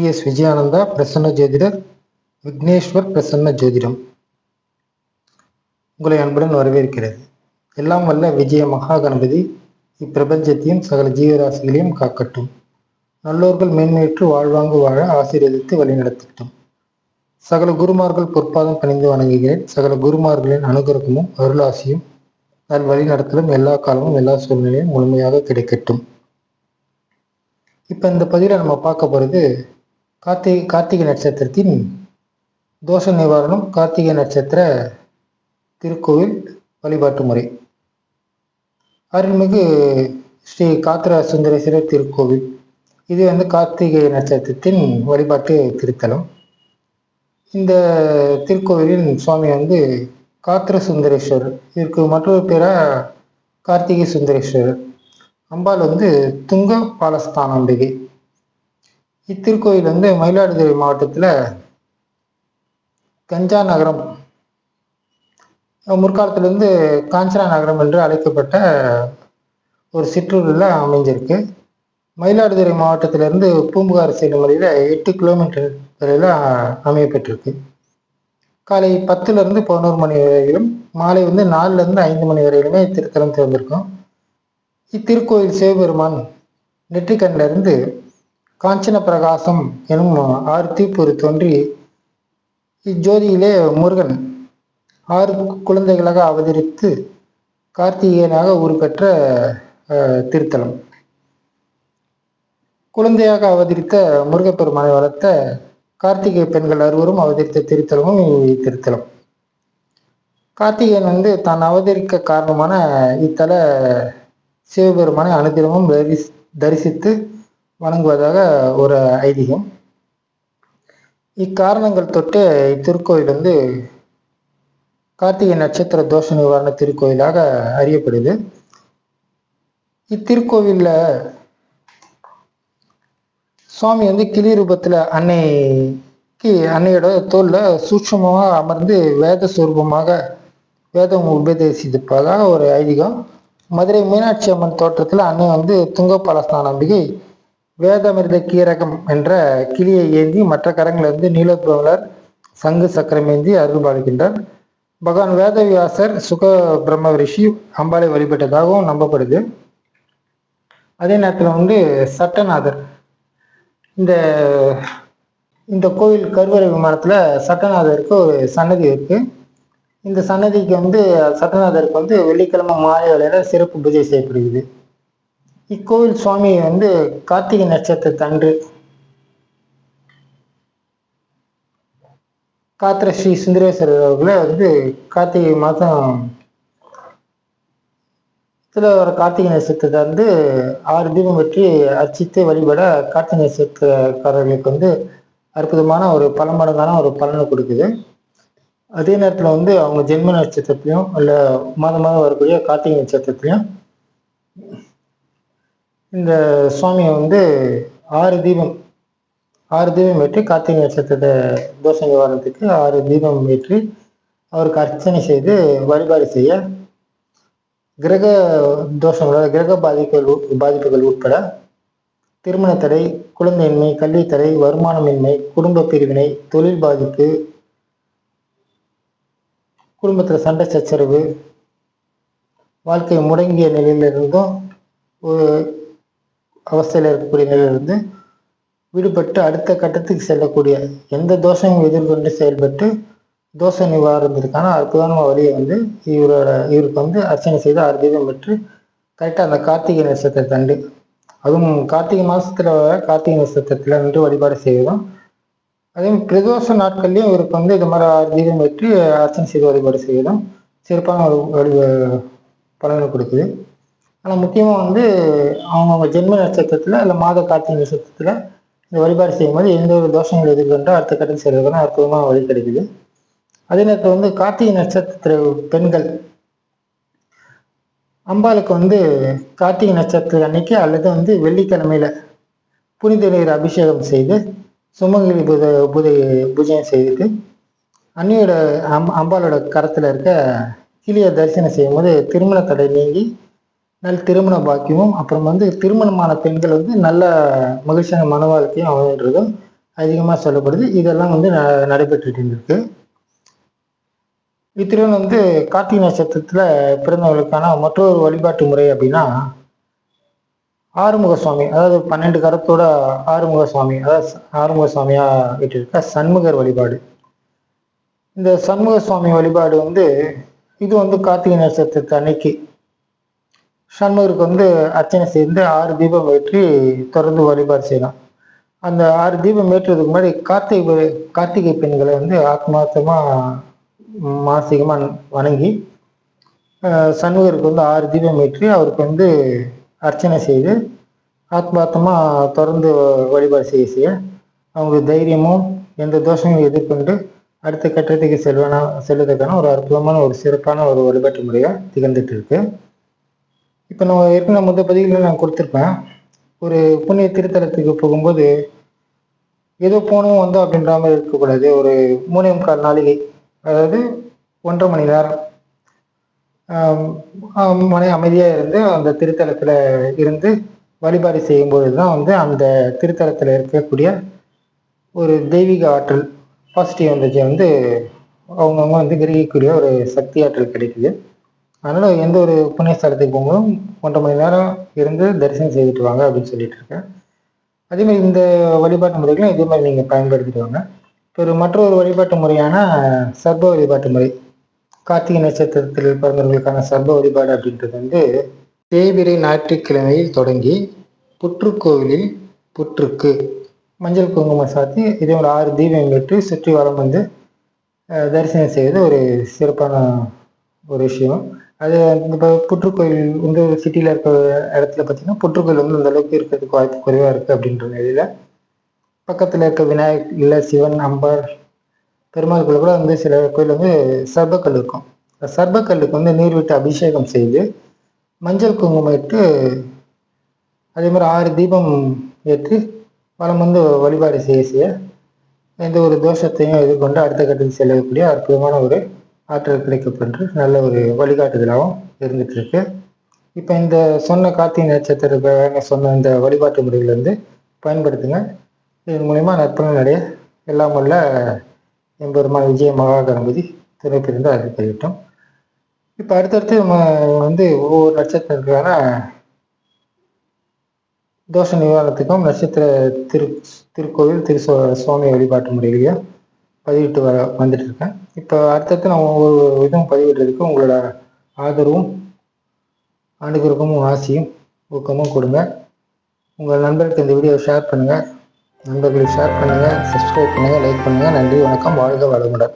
D S விஜயானந்தா Prasanna ஜோதிடர் விக்னேஸ்வர் பிரசன்ன ஜோதிடம். உங்களை அன்புடன் வரவேற்கிறது. எல்லாம் வல்ல விஜய மகா கணபதி இப்பிரபஞ்சத்தையும் சகல ஜீவராசிகளையும் காக்கட்டும். நல்லோர்கள் மேன்மையற்று வாழ்வாங்கு வாழ ஆசீர்வதித்து வழிநடத்தட்டும். சகல குருமார்கள் பொற்பாதம் பணிந்து வணங்குகிறேன். சகல குருமார்களின் அனுகிரகமும் அருளாசியும் நல் வழிநடத்தலும் எல்லா காலமும் எல்லா சூழ்நிலையும் முழுமையாக கிடைக்கட்டும். இப்போ இந்த பதிவில் நம்ம பார்க்க போகிறது கார்த்திகை கார்த்திகை நட்சத்திரத்தின் தோஷ நிவாரணம் கார்த்திகை நட்சத்திர திருக்கோவில் வழிபாட்டு முறை. அருள்மிகு ஸ்ரீ காத்திர சுந்தரேஸ்வரர் திருக்கோவில். இது வந்து கார்த்திகை நட்சத்திரத்தின் வழிபாட்டு திருத்தலம். இந்த திருக்கோவிலின் சுவாமி வந்து காத்திர சுந்தரேஸ்வரர் இதற்கு மற்றொரு பேராக கார்த்திகை சுந்தரேஸ்வரர். அம்பாள் வந்து துங்க பாலஸ்தானாம்பிகை இத்திருக்கோயில் வந்து மயிலாடுதுறை மாவட்டத்தில் கஞ்சா நகரம் முற்காலத்திலிருந்து காஞ்சனா நகரம் என்று அழைக்கப்பட்ட ஒரு சிற்றூரில் அமைஞ்சிருக்கு. மயிலாடுதுறை மாவட்டத்திலிருந்து பூம்புகார் செல்லும் வழியில் எட்டு கிலோமீட்டர் வரையில் அமையப்பட்டிருக்கு. காலை பத்துலேருந்து பதினோரு மணி வரையிலும் மாலை வந்து நாலுலேருந்து ஐந்து மணி வரையிலுமே திருத்தலம் திறந்திருக்கும். இத்திருக்கோயில் சிவபெருமான் நெற்றிக்கண்ணிலிருந்து காஞ்சன பிரகாசம் எனும் ஆர்த்தி பொறு தோன்றி இஜோதியிலே முருகன் ஆறு குழந்தைகளாக அவதரித்து கார்த்திகேயனாக உருப்பெற்ற திருத்தலம். குழந்தையாக அவதரித்த முருகப்பெருமானை வளர்த்த கார்த்திகை பெண்கள் அறுவரும் அவதரித்த திருத்தலமும் இத்திருத்தலம். கார்த்திகேயன் வந்து தான் அவதரிக்க காரணமான இத்தல சிவபெருமானை அனுதினமும் தரிசித்து வணங்குவதாக ஒரு ஐதீகம். இக்காரணங்கள் தொட்டு இத்திருக்கோயில் வந்து கார்த்திகை நட்சத்திர தோஷ நிவாரண திருக்கோயிலாக அறியப்படுது. இத்திருக்கோவிலில் சுவாமி வந்து கிளி ரூபத்தில் அன்னைக்கு அன்னையோட தோலில் சூட்சமாக அமர்ந்து வேத சுரூபமாக வேதம் உபதேசிப்பதாக ஒரு ஐதீகம். மதுரை மீனாட்சி அம்மன் தோற்றத்துல அன்னை வந்து துங்கபாலஸ்தான அம்பிகை வேதமிருத கீரகம் என்ற கிளியை ஏந்தி மற்ற கரங்களிலிருந்து நீலபுரமலர் சங்கு சக்கரம் ஏந்தி அருள் பாலிக்கின்றார் பகவான் வேதவியாசர் சுக பிரம்ம ரிஷி அம்பாலை வழிபட்டதாகவும் நம்பப்படுது. அதே நேரத்தில் வந்து சட்டநாதர். இந்த இந்த கோவில் கருவறை விமானத்தில் சட்டநாதருக்கு ஒரு சன்னதி இருக்கு. இந்த சன்னதிக்கு வந்து சட்டநாதருக்கு வந்து வெள்ளிக்கிழமை மாலை வேலையில் சிறப்பு பூஜை செய்யப்படுகிறது. இக்கோவில் சுவாமி வந்து கார்த்திகை நட்சத்திரத்தன்று காத்திர ஸ்ரீ சுந்தரேஸ்வரர் அவர்களை வந்து கார்த்திகை மாதம் இதில் வர கார்த்திகை நட்சத்திரத்தை வந்து ஆறு தீபம் வெற்றி அர்ச்சித்து வழிபட கார்த்திகை நட்சத்திரக்காரர்களுக்கு வந்து அற்புதமான ஒரு பலமடங்கான ஒரு பலனை கொடுக்குது. அதே நேரத்தில் வந்து அவங்க ஜென்ம நட்சத்திரத்துலையும் இல்லை மாதம் மாதம் வரக்கூடிய கார்த்திகை நட்சத்திரத்துலையும் இந்த சுவாமியை வந்து ஆறு தீபம் ஆறு தீபம் ஏற்றி கார்த்திகை நட்சத்திரத்தை தோஷ நிவாரணத்துக்கு ஆறு தீபம் ஏற்றி அவருக்கு அர்ச்சனை செய்து வழிபாடு செய்ய கிரக தோஷங்கள் கிரக பாதிப்புகள் பாதிப்புகள் உட்பட திருமண தடை குழந்தையின்மை கல்வி தடை வருமானமின்மை குடும்ப பிரிவினை தொழில் பாதிப்பு குடும்பத்தில் சண்டை சச்சரவு வாழ்க்கை முடங்கிய நிலையிலிருந்தும் ஒரு அவஸ்தையில் இருக்கக்கூடிய வந்து விடுபட்டு அடுத்த கட்டத்துக்கு செல்லக்கூடிய எந்த தோஷமும் எதிர்கொண்டு செயல்பட்டு தோஷ நிவாரணத்திற்கான அற்புதமான வழியை வந்து இவரோட இவருக்கு வந்து அர்ச்சனை செய்து அற்புதம் தீபம் பெற்று கரெக்டாக அந்த கார்த்திகை நட்சத்திரத்தை தண்டு. அதுவும் கார்த்திகை மாதத்தில் கார்த்திகை நட்சத்திரத்தில் நின்று வழிபாடு செய்வதும் அதே பிரதோஷ நாட்கள்லையும் இவருக்கு வந்து இது மாதிரி ஆறு பெற்று அர்ச்சனை செய்து வழிபாடு செய்வதும் சிறப்பான ஒரு வழி பலனை கொடுக்குது. ஆனால் முக்கியமாக வந்து அவங்கவுங்க ஜென்ம நட்சத்திரத்தில் இல்லை மாத கார்த்திகை நட்சத்திரத்தில் இந்த வழிபாடு செய்யும்போது எந்த ஒரு தோஷங்கள் எதிர்கொண்டால் அடுத்த கட்டம் செய்வதற்கான அற்புதமாக வழி கிடைக்குது. அதே நேரத்தில் வந்து கார்த்திகை நட்சத்திர பெண்கள் அம்பாளுக்கு வந்து கார்த்திகை நட்சத்திர அன்னைக்கு அல்லது வந்து வெள்ளிக்கிழமையில புனித நீர் அபிஷேகம் செய்து சுமங்கலி புத புதை பூஜையும் செய்துட்டு அன்னியோட அம் அம்பாளோட கரத்தில் இருக்க கிளியை தரிசனம் செய்யும் போது திருமண தடை நீங்கி நல் திருமண பாக்கியமும் அப்புறம் வந்து திருமணமான பெண்கள் வந்து நல்ல மகிழ்ச்சியான மன வாழ்க்கையும் அமைன்றதும் அதிகமாக சொல்லப்படுது. இதெல்லாம் வந்து ந- நடைபெற்றுட்டு இருக்கு இத்திருவன் வந்து கார்த்திகை நட்சத்திரத்தில் பிறந்தவர்களுக்கான மற்றொரு வழிபாட்டு முறை அப்படின்னா ஆறுமுக சுவாமி அதாவது பன்னெண்டு கரத்தோட ஆறுமுக சுவாமி அதாவது ஆறுமுக சுவாமியா வீட்டிருக்க சண்முகர் வழிபாடு. இந்த சண்முக சுவாமி வழிபாடு வந்து இது வந்து கார்த்திகை நட்சத்திரத்து அன்னைக்கு சண்முகருக்கு வந்து அர்ச்சனை செய்து ஆறு தீபம் ஏற்றி தொடர்ந்து வழிபாடு செய்யலாம். அந்த ஆறு தீபம் ஏற்றுறதுக்கு முன்னாடி கார்த்திகை கார்த்திகை பெண்களை வந்து ஆத்மார்த்தமாக மாசிகமாக வணங்கி சண்முகருக்கு வந்து ஆறு தீபம் ஏற்றி அவருக்கு வந்து அர்ச்சனை செய்து ஆத்மார்த்தமாக தொடர்ந்து வழிபாடு செய்ய செய்ய அவங்களுக்கு தைரியமும் எந்த தோஷமும் எதிர்கொண்டு அடுத்த கட்டத்துக்கு செல்வனா செல்வதற்கான ஒரு அற்புதமான ஒரு சிறப்பான ஒரு வழிபாட்டு முறையாக திகழ்ந்துட்டு இருக்குது இப்போ நம்ம ஏற்கனவே முதல் பதிவில் நான் கொடுத்துருப்பேன். ஒரு புண்ணிய திருத்தலத்துக்கு போகும்போது ஏதோ போனோம் வந்தோம் அப்படின்ற மாதிரி இருக்கக்கூடாது. ஒரு மூணே முக்கால் நாளிகை அதாவது ஒன்றரை மணி நேரம். மனை அமைதியாக இருந்து அந்த திருத்தலத்தில் இருந்து வழிபாடு செய்யும்போது தான் வந்து அந்த திருத்தலத்தில் இருக்கக்கூடிய ஒரு தெய்வீக ஆற்றல் பாசிட்டிவ் எனர்ஜி வந்து அவங்கவுங்க வந்து கிரகிக்கக்கூடிய ஒரு சக்தி ஆற்றல் கிடைக்குது. அதனால் எந்த ஒரு புண்ணிய ஸ்தலத்துக்கு போகும்போதும் ஒன்றரை மணி நேரம் இருந்து தரிசனம் செய்துட்டு வாங்க அப்படின்னு சொல்லிட்டு இருக்கேன். அதே மாதிரி இந்த வழிபாட்டு முறைகளும் இதே மாதிரி நீங்கள் பயன்படுத்திட்டு வாங்க. இப்போ ஒரு மற்றொரு வழிபாட்டு முறையான சர்ப வழிபாட்டு முறை கார்த்திகை நட்சத்திரத்தில் பிறந்தவர்களுக்கான சர்ப வழிபாடு அப்படின்றது வந்து தேய்பிரை ஞாயிற்றுக்கிழமையில் தொடங்கி புற்றுக்கோவிலில் புற்றுக்கு மஞ்சள் குங்குமம் சாத்தி இதே ஒரு ஆறு தீபம் பெற்று சுற்றி வலம் வந்து தரிசனம் செய்வது ஒரு சிறப்பான ஒரு விஷயம். அது இப்போ புற்றுக்கோயில் வந்து சிட்டியில் இருக்க இடத்துல பார்த்தீங்கன்னா புற்றுக்கோயில் வந்து அந்த அளவுக்கு இருக்கிறதுக்கு வாய்ப்பு குறைவாக இருக்குது அப்படின்ற நிலையில் பக்கத்தில் இருக்க விநாயகர் இல்லை சிவன் அம்பர் பெருமாள் கோயில் கூட வந்து சில கோயில் வந்து சர்பக்கல் இருக்கும். சர்பக்கல்லுக்கு வந்து நீர் விட்டு அபிஷேகம் செய்து மஞ்சள் குங்குமம் இட்டு அதே மாதிரி ஆறு தீபம் ஏற்றி வலம் வந்து வழிபாடு செய்ய செய்ய எந்த ஒரு தோஷத்தையும் எதிர்கொண்டு அடுத்த கட்டத்தில் செல்லக்கூடிய அற்புதமான ஒரு ஆற்றல் கிடைக்கப்பெற்று நல்ல ஒரு வழிகாட்டுதலாகவும் இருந்துட்டு இருக்கு இப்போ இந்த சொன்ன கார்த்திகை நட்சத்திர சொன்ன இந்த வழிபாட்டு முறைகள் வந்து பயன்படுத்துங்க. இதன் மூலிமா நற்பலன் நிறைய எல்லாம் உள்ள எம்பெருமான் விஜய மகா கணபதி துணை பிரிந்து அருள் இப்போ அடுத்தடுத்து நம்ம வந்து ஒவ்வொரு நட்சத்திரத்துக்கான தோஷ நிவாரணத்துக்கும் நட்சத்திர திரு திருக்கோவில் திரு சுவாமி வழிபாட்டு முறைகளையும் பதிவிட்டு வர வந்துட்டு இருக்கேன் இப்போ அடுத்தடுத்து நான் ஒவ்வொரு இதுவும் பதிவிடுறதுக்கு உங்களோட ஆதரவும் அனுகிரகமும் ஆசையும் ஊக்கமும் கொடுங்க. உங்கள் நண்பர்களுக்கு இந்த வீடியோவை ஷேர் பண்ணுங்கள் நண்பர்களுக்கு ஷேர் பண்ணுங்கள் சப்ஸ்கிரைப் பண்ணுங்கள் லைக் பண்ணுங்கள் நன்றி வணக்கம். வாழ்க வளமுடன்.